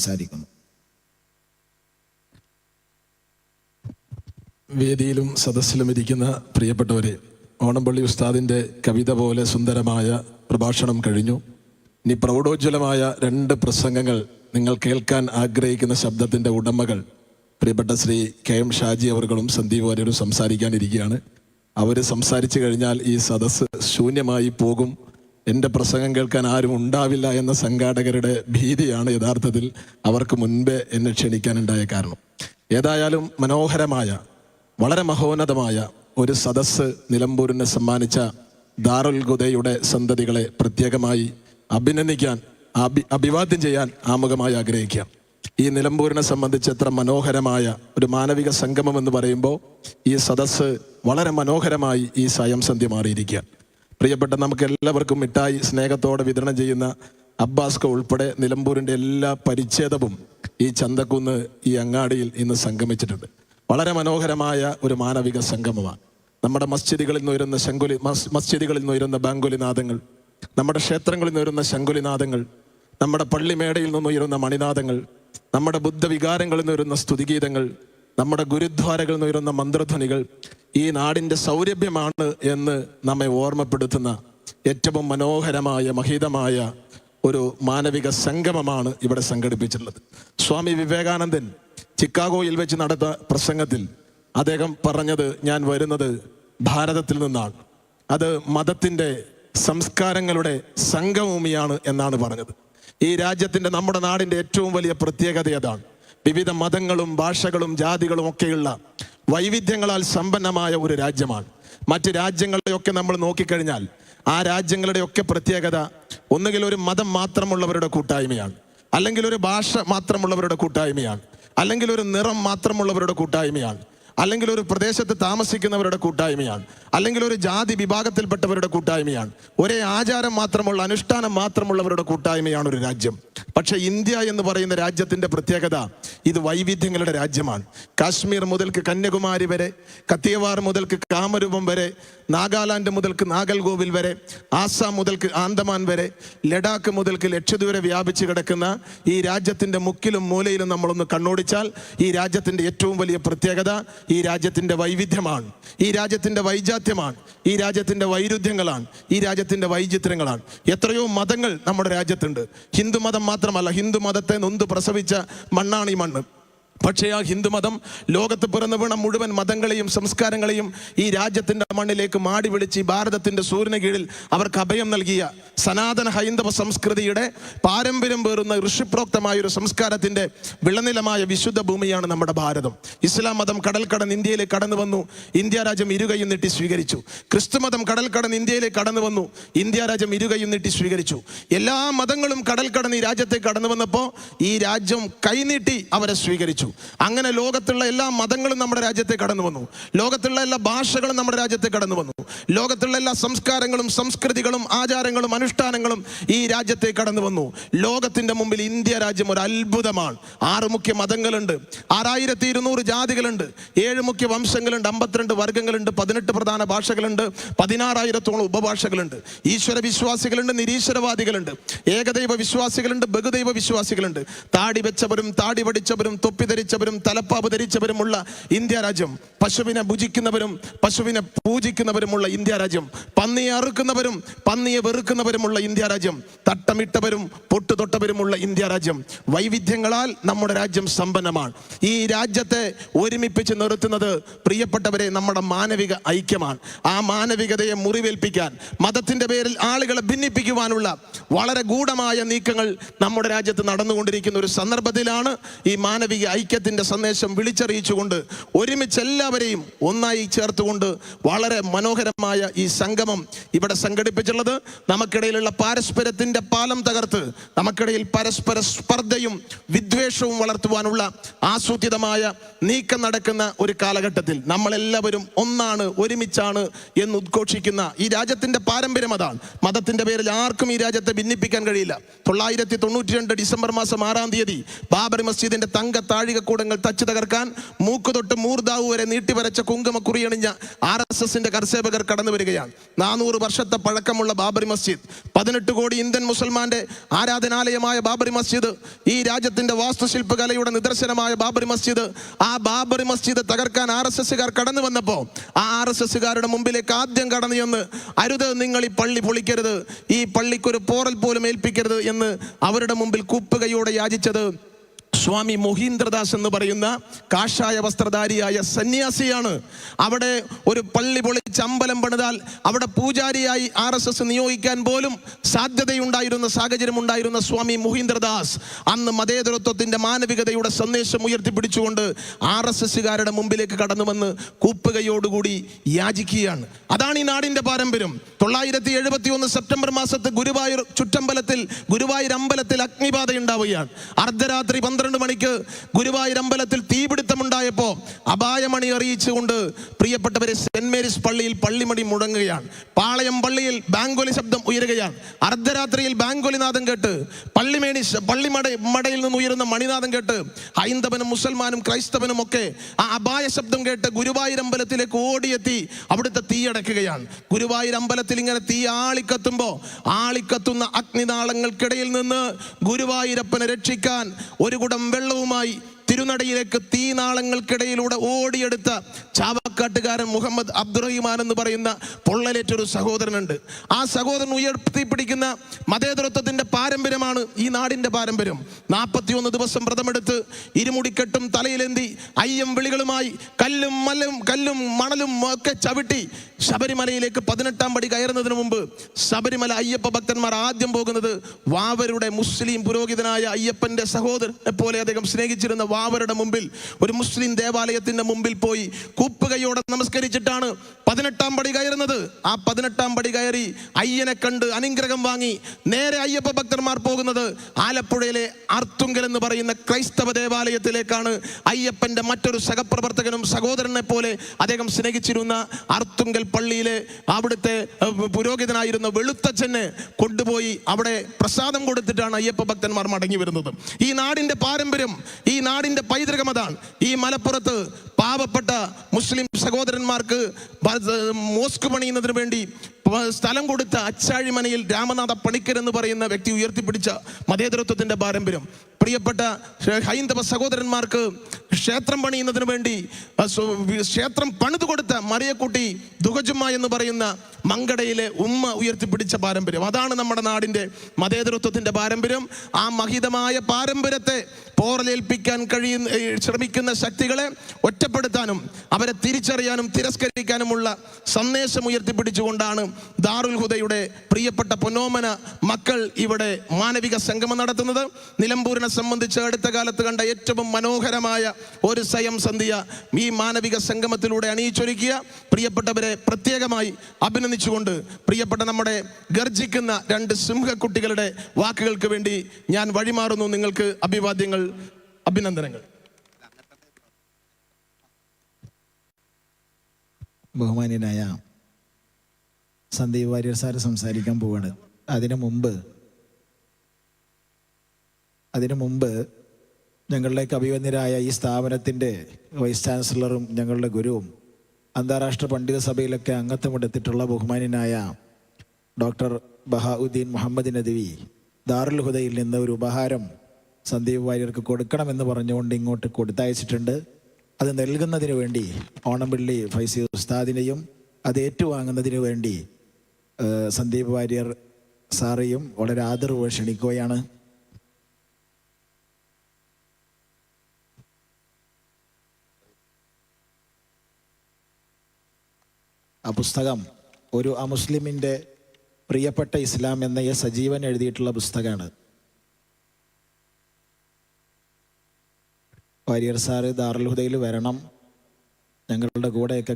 സംസാരിക്കുന്നു. വേദിയിലും സദസ്സിലും ഇരിക്കുന്ന പ്രിയപ്പെട്ടവരെ ഓണംപള്ളി ഉസ്താദിന്റെ കവിത പോലെ സുന്ദരമായ പ്രഭാഷണം കഴിഞ്ഞു. ഇനി പ്രൗഢോജ്വലമായ രണ്ട് പ്രസംഗങ്ങൾ നിങ്ങൾ കേൾക്കാൻ ആഗ്രഹിക്കുന്ന ശബ്ദത്തിന്റെ ഉടമകൾ പ്രിയപ്പെട്ട ശ്രീ കെ എം ഷാജി അവർകളും സന്ദീപ് വാര്യരും സംസാരിക്കാനിരിക്കുകയാണ്. അവർ സംസാരിച്ചു കഴിഞ്ഞാൽ ഈ സദസ്സ് ശൂന്യമായി പോകും. എന്റെ പ്രസംഗം കേൾക്കാൻ ആരും ഉണ്ടാവില്ല എന്ന സംഘാടകരുടെ ഭീതിയാണ് യഥാർത്ഥത്തിൽ അവർക്ക് മുൻപേ എന്നെ ക്ഷണിക്കാനുണ്ടായ കാരണം. ഏതായാലും മനോഹരമായ വളരെ മഹോന്നതമായ ഒരു സദസ്സ് നിലമ്പൂരിനെ സമ്മാനിച്ച ദാറുൽ ഗുദയുടെ സന്തതികളെ പ്രത്യേകമായി അഭിനന്ദിക്കാൻ അഭി അഭിവാദ്യം ചെയ്യാൻ ആമുഖമായി ആഗ്രഹിക്കാം. ഈ നിലമ്പൂരിനെ സംബന്ധിച്ച് എത്ര മനോഹരമായ ഒരു മാനവിക സംഗമം എന്ന് പറയുമ്പോൾ ഈ സദസ്സ് വളരെ മനോഹരമായി ഈ സായം സന്ധ്യ മാറിയിരിക്കുക പ്രിയപ്പെട്ട നമുക്ക് എല്ലാവർക്കും മിഠായി സ്നേഹത്തോടെ വിതരണം ചെയ്യുന്ന അബ്ബാസ്ക ഉൾപ്പെടെ നിലമ്പൂരിന്റെ എല്ലാ പരിച്ഛേദവും ഈ ചന്തക്കുന്ന് ഈ അങ്ങാടിയിൽ ഇന്ന് സംഗമിച്ചിട്ടുണ്ട്. വളരെ മനോഹരമായ ഒരു മാനവിക സംഗമമാണ്. നമ്മുടെ മസ്ജിദുകളിൽ നിന്ന് ഉയരുന്ന ശങ്കുലി മസ്- മസ്ജിദുകളിൽ നിന്ന് ഉയരുന്ന ബാങ്കുലിനാദങ്ങൾ നമ്മുടെ ക്ഷേത്രങ്ങളിൽ നിന്ന് ഉയരുന്ന ശങ്കുലിനാദങ്ങൾ നമ്മുടെ പള്ളിമേടയിൽ നിന്ന് ഉയരുന്ന മണിനാദങ്ങൾ നമ്മുടെ ബുദ്ധവികാരങ്ങളിൽ നിന്ന് ഉയരുന്ന സ്തുതിഗീതങ്ങൾ നമ്മുടെ ഗുരുദ്വാരകൾ ഉയരുന്ന മന്ത്രധ്വനികൾ ഈ നാടിന്റെ സൗരഭ്യമാണ് എന്ന് നമ്മെ ഓർമ്മപ്പെടുത്തുന്ന ഏറ്റവും മനോഹരമായ മഹിതമായ ഒരു മാനവിക സംഗമമാണ് ഇവിടെ സംഘടിപ്പിച്ചിട്ടുള്ളത്. സ്വാമി വിവേകാനന്ദൻ ചിക്കാഗോയിൽ വെച്ച് നടത്ത പ്രസംഗത്തിൽ അദ്ദേഹം പറഞ്ഞത് ഞാൻ വരുന്നത് ഭാരതത്തിൽ നിന്നാണ്. അത് മതത്തിന്റെ സംസ്കാരങ്ങളുടെ സംഘഭൂമിയാണ് എന്നാണ് പറഞ്ഞത്. ഈ രാജ്യത്തിന്റെ നമ്മുടെ നാടിന്റെ ഏറ്റവും വലിയ പ്രത്യേകത അതാണ് വിവിധ മതങ്ങളും ഭാഷകളും ജാതികളും ഒക്കെയുള്ള വൈവിധ്യങ്ങളാൽ സമ്പന്നമായ ഒരു രാജ്യമാണ്. മറ്റ് രാജ്യങ്ങളെയൊക്കെ നമ്മൾ നോക്കിക്കഴിഞ്ഞാൽ ആ രാജ്യങ്ങളുടെയൊക്കെ പ്രത്യേകത ഒന്നുകിൽ ഒരു മതം മാത്രമുള്ളവരുടെ കൂട്ടായ്മയാണ്. അല്ലെങ്കിൽ ഒരു ഭാഷ മാത്രമുള്ളവരുടെ കൂട്ടായ്മയാണ്. അല്ലെങ്കിൽ ഒരു നിറം മാത്രമുള്ളവരുടെ കൂട്ടായ്മയാണ്. അല്ലെങ്കിൽ ഒരു പ്രദേശത്ത് താമസിക്കുന്നവരുടെ കൂട്ടായ്മയാണ്. അല്ലെങ്കിൽ ഒരു ജാതി വിഭാഗത്തിൽപ്പെട്ടവരുടെ കൂട്ടായ്മയാണ്. ഒരേ ആചാരം മാത്രമുള്ള അനുഷ്ഠാനം മാത്രമുള്ളവരുടെ കൂട്ടായ്മയാണ് ഒരു രാജ്യം. പക്ഷെ ഇന്ത്യ എന്ന് പറയുന്ന രാജ്യത്തിന്റെ പ്രത്യേകത ഇത് വൈവിധ്യങ്ങളുടെ രാജ്യമാണ്. കാശ്മീർ മുതൽക്ക് കന്യാകുമാരി വരെ കത്തിയവാർ മുതൽക്ക് കാമരൂപം വരെ നാഗാലാൻഡ് മുതൽക്ക് നാഗൽഗോവിൽ വരെ ആസാം മുതൽക്ക് ആന്തമാൻ വരെ ലഡാക്ക് മുതൽക്ക് ലക്ഷദ്വീപ് വരെ വ്യാപിച്ചു കിടക്കുന്ന ഈ രാജ്യത്തിന്റെ മുക്കിലും മൂലയിലും നമ്മളൊന്ന് കണ്ണോടിച്ചാൽ ഈ രാജ്യത്തിന്റെ ഏറ്റവും വലിയ പ്രത്യേകത ഈ രാജ്യത്തിന്റെ വൈവിധ്യമാണ്. ഈ രാജ്യത്തിന്റെ വൈജാത്യമാണ്. ഈ രാജ്യത്തിന്റെ വൈരുദ്ധ്യങ്ങളാണ്. ഈ രാജ്യത്തിന്റെ വൈചിത്രങ്ങളാണ്. എത്രയോ മതങ്ങൾ നമ്മുടെ രാജ്യത്തുണ്ട്. ഹിന്ദു മതം മാത്രമല്ല ഹിന്ദു മതത്തെ നൊന്ത് പ്രസവിച്ച മണ്ണാണ് ഈ മണ്ണ്. പക്ഷേ ആ ഹിന്ദുമതം ലോകത്ത് പിറന്നു വീണ മുഴുവൻ മതങ്ങളെയും സംസ്കാരങ്ങളെയും ഈ രാജ്യത്തിന്റെ മണ്ണിലേക്ക് മാടി വിളിച്ച് ഈ ഭാരതത്തിന്റെ സൂര്യന് കീഴിൽ അവർക്ക് അഭയം നൽകിയ സനാതന ഹൈന്ദവ സംസ്കൃതിയുടെ പാരമ്പര്യം പേറുന്ന ഋഷിപ്രോക്തമായ ഒരു സംസ്കാരത്തിന്റെ വിളനിലമായ വിശുദ്ധ ഭൂമിയാണ് നമ്മുടെ ഭാരതം. ഇസ്ലാം മതം കടൽ കടന്ന് ഇന്ത്യയിലേക്ക് കടന്നു വന്നു. ഇന്ത്യ രാജ്യം ഇരുകയും നീട്ടി സ്വീകരിച്ചു. ക്രിസ്തുമതം കടൽ കടന്ന് ഇന്ത്യയിലേക്ക് കടന്നു വന്നു. ഇന്ത്യ രാജ്യം ഇരുകയും നീട്ടി സ്വീകരിച്ചു. എല്ലാ മതങ്ങളും കടൽ കടന്ന് ഈ രാജ്യത്തേക്ക് കടന്നു വന്നപ്പോൾ ഈ രാജ്യം കൈനീട്ടി അവരെ സ്വീകരിച്ചു. അങ്ങനെ ലോകത്തുള്ള എല്ലാ മതങ്ങളും നമ്മുടെ രാജ്യത്തെ കടന്നു വന്നു. ലോകത്തുള്ള എല്ലാ ഭാഷകളും നമ്മുടെ രാജ്യത്തെ കടന്നു വന്നു. ലോകത്തുള്ള എല്ലാ സംസ്കാരങ്ങളും സംസ്കൃതികളും ആചാരങ്ങളും അനുഷ്ഠാനങ്ങളും ഈ രാജ്യത്തെ കടന്നു വന്നു. ലോകത്തിന്റെ മുമ്പിൽ ഇന്ത്യ രാജ്യം ഒരു അത്ഭുതമാണ്. ആറ് മുഖ്യ മതങ്ങളുണ്ട്. ആറായിരത്തി ഇരുന്നൂറ് ജാതികളുണ്ട്. ഏഴ് മുഖ്യ വംശങ്ങളുണ്ട്. അമ്പത്തിരണ്ട് വർഗങ്ങളുണ്ട്. പതിനെട്ട് പ്രധാന ഭാഷകളുണ്ട്. പതിനാറായിരത്തോളം ഉപഭാഷകളുണ്ട്. ഈശ്വര വിശ്വാസികളുണ്ട് നിരീശ്വരവാദികളുണ്ട്. ഏകദൈവ വിശ്വാസികളുണ്ട് ബഹുദൈവ വിശ്വാസികളുണ്ട്. താടി വെച്ചവരും താടി പഠിച്ചവരും തൊപ്പി ധരിച്ചവരും തലപ്പാവ് ധരിച്ചവരുമുള്ള ഇന്ത്യ രാജ്യം പശുവിനെ ഭുജിക്കുന്നവരും പശുവിനെ പൂജിക്കുന്നവരുമുള്ള ഇന്ത്യ രാജ്യം പന്നിയെ അറുക്കുന്നവരും പന്നിയെ വെറുക്കുന്നവരുമുള്ള ഇന്ത്യ രാജ്യം തട്ടമിട്ടവരും പൊട്ടു തൊട്ടവരുമുള്ള ഇന്ത്യ രാജ്യം വൈവിധ്യങ്ങളാൽ നമ്മുടെ രാജ്യം സമ്പന്നമാണ്. ഈ രാജ്യത്തെ ഒരുമിപ്പിച്ച് നിർത്തുന്നത് പ്രിയപ്പെട്ടവരെ നമ്മുടെ മാനവിക ഐക്യമാണ്. ആ മാനവികതയെ മുറിവേൽപ്പിക്കാൻ മതത്തിന്റെ പേരിൽ ആളുകളെ ഭിന്നിപ്പിക്കുവാനുള്ള വളരെ ഗൂഢമായ നീക്കങ്ങൾ നമ്മുടെ രാജ്യത്ത് നടന്നുകൊണ്ടിരിക്കുന്ന ഒരു സന്ദർഭത്തിലാണ് ഈ മാനവിക ഐക്യത്തിന്റെ സന്ദേശം വിളിച്ചറിയിച്ചുകൊണ്ട് ഒരുമിച്ച് എല്ലാവരെയും ഒന്നായി ചേർത്തുകൊണ്ട് വളരെ മനോഹരമായ ഈ സംഗമം ഇവിടെ സംഘടിപ്പിച്ചുള്ളത് നമുക്കിടയിലുള്ള പാരസ്പര്യത്തിന്റെ പാലം തകർത്ത് നമുക്കിടയിൽ പരസ്പര സ്പർദ്ധയും വിദ്വേഷവും വളർത്തുവാനുള്ള ആസൂത്രിതമായ നീക്കം നടക്കുന്ന ഒരു കാലഘട്ടത്തിൽ നമ്മളെല്ലാവരും ഒന്നാണ് ഒരുമിച്ചാണ് എന്ന് ഉദ്ഘോഷിക്കുന്ന ഈ രാജ്യത്തിന്റെ പാരമ്പര്യം അതാണ്. മതത്തിന്റെ പേരിൽ ആർക്കും ഈ രാജ്യത്തെ ഭിന്നിപ്പിക്കാൻ കഴിയില്ല. തൊള്ളായിരത്തി തൊണ്ണൂറ്റി രണ്ട് ഡിസംബർ മാസം ആറാം തീയതി ബാബറി മസ്ജിദിന്റെ തങ്ക താഴിക മാളികക്കൂടങ്ങൾ തച്ചു തകർക്കാൻ മൂക്ക് തൊട്ട് മൂർദാവ് വരെ നീട്ടിവരച്ച കുങ്കുമ കുറിയണിഞ്ഞ ആർ എസ് എസിന്റെ കർസേവകർ കടന്നു വരികയാണ്. നാനൂറ് വർഷത്തെ പഴക്കമുള്ള ബാബറി മസ്ജിദ് പതിനെട്ട് കോടി ഇന്ത്യൻ മുസൽമാന്റെ ആരാധനാലയമായ ബാബറി മസ്ജിദ് ഈ രാജ്യത്തിന്റെ വാസ്തുശില്പകലയുടെ നിദർശനമായ ബാബറി മസ്ജിദ് ആ ബാബറി മസ്ജിദ് തകർക്കാൻ ആർ എസ് എസ്സുകാർ കടന്നു വന്നപ്പോൾ ആ ആർ എസ് എസ്സുകാരുടെ മുമ്പിലേക്ക് ആദ്യം കടന്നു എന്ന് അരുത് നിങ്ങൾ ഈ പള്ളി പൊളിക്കരുത് ഈ പള്ളിക്കൊരു പോറൽ പോലും ഏൽപ്പിക്കരുത് എന്ന് അവരുടെ മുമ്പിൽ കൂപ്പുകയോടെ യാചിച്ചത് സ്വാമി മൊഹീന്ദ്രദാസ് എന്ന് പറയുന്ന കാഷായ വസ്ത്രധാരിയായ സന്യാസിയാണ്. അവിടെ ഒരു പള്ളി പൊളിച്ച് അമ്പലം പണിതാൽ അവിടെ പൂജാരിയായി ആർ എസ് എസ് നിയോഗിക്കാൻ പോലും സാധ്യതയുണ്ടായിരുന്ന സാഹചര്യം ഉണ്ടായിരുന്ന സ്വാമി മുഹീന്ദ്രദാസ് അന്ന് മതേതരത്വത്തിന്റെ മാനവികതയുടെ സന്ദേശം ഉയർത്തിപ്പിടിച്ചുകൊണ്ട് ആർ എസ് എസ്സുകാരുടെ മുമ്പിലേക്ക് കടന്നു വന്ന് കൂപ്പുകയോടുകൂടി യാചിക്കുകയാണ്. അതാണ് ഈ നാടിന്റെ പാരമ്പര്യം. തൊള്ളായിരത്തി എഴുപത്തി ഒന്ന് സെപ്റ്റംബർ മാസത്തെ ഗുരുവായൂർ ചുറ്റമ്പലത്തിൽ ഗുരുവായൂർ അമ്പലത്തിൽ അഗ്നിബാധ ഉണ്ടാവുകയാണ്. അർദ്ധരാത്രി പന്ത്രണ്ട് മണിക്ക് ഗുരുവായൂർ അമ്പലത്തിൽ തീപിടുത്തമുണ്ടായപ്പോ അപായമണി അറിയിച്ചുകൊണ്ട് പ്രിയപ്പെട്ടവരെ സെന്റ് മേരീസ് പള്ളിയിൽ പള്ളിമടി മുടങ്ങുകയാണ്. പാളയം പള്ളിയിൽ ബാങ്കോലി ശബ്ദം ഉയരുകയാണ്. അർദ്ധരാത്രിയിൽ ബാങ്കോലി നാദം കേട്ട് പള്ളിമേണി പള്ളിമട മടയിൽ നിന്ന് ഉയരുന്ന മണിനാഥം കേട്ട് ഹൈന്ദവനും മുസൽമാനും ക്രൈസ്തവനും ഒക്കെ ആ അപായ ശബ്ദം കേട്ട് ഗുരുവായൂർ അമ്പലത്തിലേക്ക് ഓടിയെത്തി അവിടുത്തെ തീയടക്കുകയാണ് ഗുരുവായൂർ അമ്പലത്തിൽ ഇങ്ങനെ തീ ആളിക്കത്തുമ്പോൾ ആളിക്കത്തുന്ന അഗ്നിനാളങ്ങൾക്കിടയിൽ നിന്ന് ഗുരുവായൂരപ്പനെ രക്ഷിക്കാൻ ഒരു കുടം വെള്ളവുമായി തിരുനടയിലേക്ക് തീനാളങ്ങൾക്കിടയിലൂടെ ഓടിയെടുത്ത ചാവക്കാട്ടുകാരൻ മുഹമ്മദ് അബ്ദുറഹിമാൻ എന്ന് പറയുന്ന പൊള്ളലേറ്റൊരു സഹോദരനുണ്ട്. ആ സഹോദരൻ ഉയർത്തിപ്പിടിക്കുന്ന മതേതരത്വത്തിന്റെ പാരമ്പര്യമാണ് ഈ നാടിന്റെ പാരമ്പര്യം. നാൽപ്പത്തിയൊന്ന് ദിവസം വ്രതമെടുത്ത് ഇരുമുടിക്കെട്ടും തലയിലെന്തി അയ്യം വിളികളുമായി കല്ലും മല്ലും കല്ലും മണലും ഒക്കെ ചവിട്ടി ശബരിമലയിലേക്ക് പതിനെട്ടാം പടി കയറുന്നതിന് മുമ്പ് ശബരിമല അയ്യപ്പ ഭക്തന്മാർ ആദ്യം പോകുന്നത് വാവരുടെ മുസ്ലിം പുരോഹിതനായ അയ്യപ്പന്റെ സഹോദരനെ പോലെ അദ്ദേഹം സ്നേഹിച്ചിരുന്ന വാവരുടെ മുമ്പിൽ ഒരു മുസ്ലിം ദേവാലയത്തിന്റെ മുമ്പിൽ പോയി കൂപ്പുകയോടെ നമസ്കരിച്ചിട്ടാണ് പതിനെട്ടാം പടി കയറുന്നത്. ആ പതിനെട്ടാം പടി കയറി അയ്യനെ കണ്ട് അനുഗ്രഹം വാങ്ങി നേരെ അയ്യപ്പ ഭക്തന്മാർ പോകുന്നത് ആലപ്പുഴയിലെ അർത്തുങ്കൽ എന്ന് പറയുന്ന ക്രൈസ്തവ ദേവാലയത്തിലേക്കാണ് അയ്യപ്പന്റെ മറ്റൊരു സഹപ്രവർത്തകനും സഹോദരനെ പോലെ അദ്ദേഹം സ്നേഹിച്ചിരുന്ന അർത്തുങ്കൽ പള്ളിയിലെ അവിടുത്തെ പുരോഹിതനായിരുന്ന വെളുത്തച്ഛനെ കൊണ്ടുപോയി അവിടെ പ്രസാദം കൊടുത്തിട്ടാണ് അയ്യപ്പ ഭക്തന്മാർ മടങ്ങി വരുന്നത്. ഈ നാടിന്റെ പാരമ്പര്യം ഈ നാടിന്റെ പൈതൃകം അതാണ്. ഈ മലപ്പുറത്ത് പാവപ്പെട്ട മുസ്ലിം സഹോദരന്മാർക്ക് മോസ്ക് പണിയുന്നതിന് വേണ്ടി സ്ഥലം കൊടുത്ത അച്ചാഴിമനയിൽ രാമനാഥ പണിക്കർ എന്ന് പറയുന്ന വ്യക്തി ഉയർത്തിപ്പിടിച്ച മതേതരത്വത്തിന്റെ പാരമ്പര്യം. പ്രിയപ്പെട്ട ഹൈന്ദവ സഹോദരന്മാർക്ക് ക്ഷേത്രം പണിയുന്നതിന് വേണ്ടി ക്ഷേത്രം പണിതു കൊടുത്ത മറിയക്കുട്ടി ദുഹജുമ്മ എന്ന് പറയുന്ന മങ്കടയിലെ ഉമ്മ ഉയർത്തിപ്പിടിച്ച പാരമ്പര്യം. അതാണ് നമ്മുടെ നാടിന്റെ മതേതരത്വത്തിന്റെ പാരമ്പര്യം. ആ മഹിതമായ പാരമ്പര്യത്തെ പോറലേൽപ്പിക്കാൻ കഴിയുന്ന ശ്രമിക്കുന്ന ശക്തികളെ ഒറ്റപ്പെടുത്താനും അവരെ തിരിച്ചറിയാനും തിരസ്കരിക്കാനുമുള്ള സന്ദേശം ഉയർത്തിപ്പിടിച്ചുകൊണ്ടാണ് ദാറുൽ ഹുദയുടെ പ്രിയപ്പെട്ട പൊന്നോമന മക്കൾ ഇവിടെ മാനവിക സംഗമം നടത്തുന്നത്. നിലമ്പൂരിനെ സംബന്ധിച്ച് അടുത്ത കാലത്ത് കണ്ട ഏറ്റവും മനോഹരമായ ഒരു സ്വയം സന്ധ്യ ഈ മാനവിക സംഗമത്തിലൂടെ അണിയിച്ചൊരുക്കിയ. പ്രിയപ്പെട്ടവരെ പ്രത്യേകമായി അഭിനന്ദിച്ചുകൊണ്ട് പ്രിയപ്പെട്ട നമ്മുടെ ഗർജിക്കുന്ന രണ്ട് സിംഹക്കുട്ടികളുടെ വാക്കുകൾക്ക് വേണ്ടി ഞാൻ വഴിമാറുന്നു. നിങ്ങൾക്ക് അഭിവാദ്യങ്ങൾ അഭിനന്ദനങ്ങൾ. ബഹുമാന്യനായ സന്ദീപ് വാര്യർ സാറ് സംസാരിക്കാൻ പോവാണ്. അതിനു മുമ്പ് അതിനു മുമ്പ് ഞങ്ങളിലേക്ക് അഭിവന്യരായ ഈ സ്ഥാപനത്തിന്റെ വൈസ് ചാൻസലറും ഞങ്ങളുടെ ഗുരുവും അന്താരാഷ്ട്ര പണ്ഡിത സഭയിലൊക്കെ അംഗത്വമെടുത്തിട്ടുള്ള ബഹുമാന്യനായ ഡോക്ടർ ബഹാഉദ്ദീൻ മുഹമ്മദ് നദവി ദാറുൽ ഹുദയിൽ നിന്ന് ഒരു ഉപഹാരം സന്ദീപ് വാര്യർക്ക് കൊടുക്കണമെന്ന് പറഞ്ഞുകൊണ്ട് ഇങ്ങോട്ട് കൊടുത്തയച്ചിട്ടുണ്ട്. അത് നൽകുന്നതിന് വേണ്ടി ഓണംപിള്ളി ഫൈസി ഉസ്താദിനെയും അത് ഏറ്റുവാങ്ങുന്നതിന് വേണ്ടി സന്ദീപ് വാര്യർ സാറേയും വളരെ ആദരവ് ക്ഷണിക്കുകയാണ്. ആ പുസ്തകം ഒരു അമുസ്ലിമിന്റെ പ്രിയപ്പെട്ട ഇസ്ലാം എന്ന എ സജീവൻ എഴുതിയിട്ടുള്ള പുസ്തകമാണ്. വാര്യർ സാറ് ദാറുൽ ഹുദയിൽ വരണം. ഞങ്ങളുടെ കൂടെയൊക്കെ